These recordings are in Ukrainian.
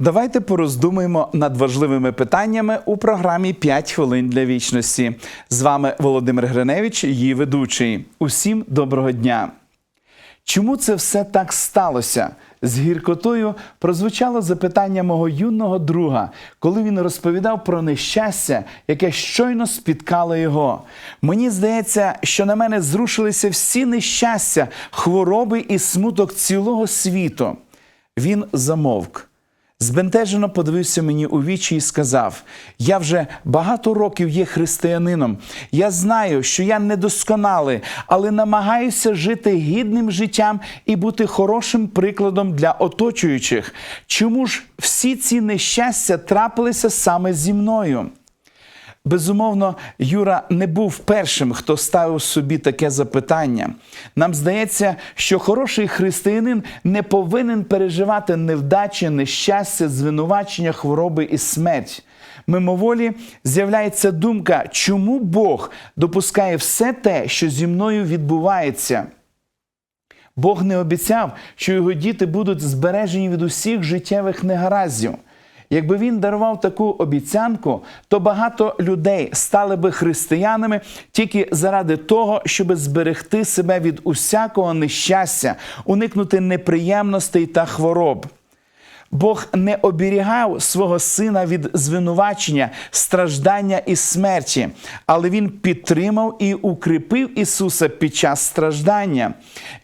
Давайте пороздумуємо над важливими питаннями у програмі «5 хвилин для вічності. З вами Володимир Гриневич, її ведучий. Усім доброго дня. Чому це все так сталося? З гіркотою прозвучало запитання мого юного друга, коли він розповідав про нещастя, яке щойно спіткало його. Мені здається, що на мене зрушилися всі нещастя, хвороби і смуток цілого світу. Він замовк. Збентежено подивився мені у вічі і сказав: Я вже багато років є християнином. Я знаю, що я недосконалий, але намагаюся жити гідним життям і бути хорошим прикладом для оточуючих. Чому ж всі ці нещастя трапилися саме зі мною? Безумовно, Юра не був першим, хто ставив собі таке запитання. Нам здається, що хороший християнин не повинен переживати невдачі, нещастя, звинувачення, хвороби і смерть. Мимоволі з'являється думка, чому Бог допускає все те, що зі мною відбувається. Бог не обіцяв, що його діти будуть збережені від усіх життєвих негараздів. Якби він дарував таку обіцянку, то багато людей стали би християнами тільки заради того, щоб зберегти себе від усякого нещастя, уникнути неприємностей та хвороб. Бог не оберігав свого сина від звинувачення, страждання і смерті, але Він підтримав і укріпив Ісуса під час страждання.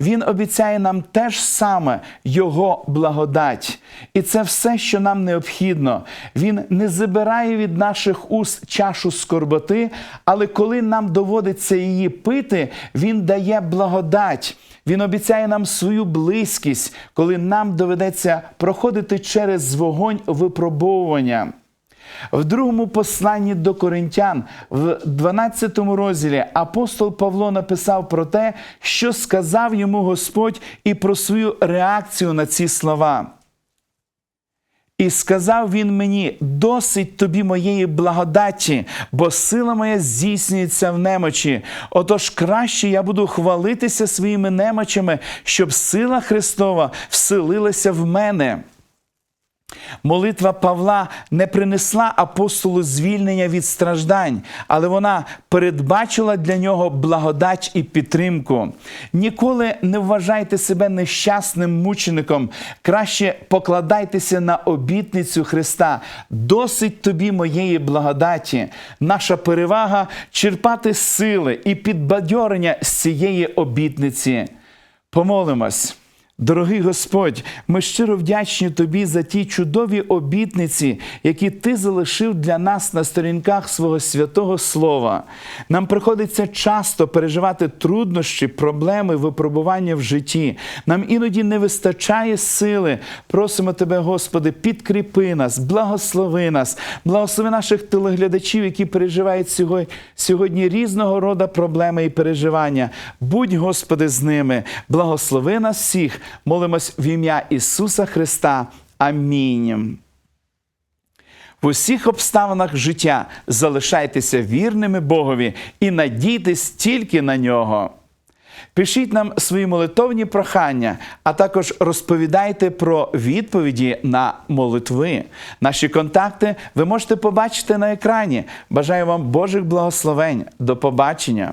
Він обіцяє нам те ж саме Його благодать. І це все, що нам необхідно. Він не забирає від наших уст чашу скорботи, але коли нам доводиться її пити, Він дає благодать. Він обіцяє нам свою близькість, коли нам доведеться проходити через вогонь випробовування. В другому посланні до коринтян, в 12 розділі, апостол Павло написав про те, що сказав йому Господь, і про свою реакцію на ці слова. І сказав він мені: досить тобі моєї благодаті, бо сила моя здійснюється в немочі. Отож краще я буду хвалитися своїми немочами, щоб сила Христова вселилася в мене. Молитва Павла не принесла апостолу звільнення від страждань, але вона передбачила для нього благодать і підтримку. Ніколи не вважайте себе нещасним мучеником. Краще покладайтеся на обітницю Христа. Досить тобі моєї благодаті. Наша перевага черпати сили і підбадьорення з цієї обітниці. Помолимось. Дорогий Господь, ми щиро вдячні Тобі за ті чудові обітниці, які Ти залишив для нас на сторінках свого святого Слова. Нам приходиться часто переживати труднощі, проблеми, випробування в житті. Нам іноді не вистачає сили. Просимо Тебе, Господи, підкріпи нас, благослови нас, благослови наших телеглядачів, які переживають сьогодні, різного роду проблеми і переживання. Будь, Господи, з ними, благослови нас всіх. Молимось в ім'я Ісуса Христа. Амінь. В усіх обставинах життя залишайтеся вірними Богові і надійтесь тільки на нього. Пишіть нам свої молитовні прохання, а також розповідайте про відповіді на молитви. Наші контакти ви можете побачити на екрані. Бажаю вам Божих благословень. До побачення!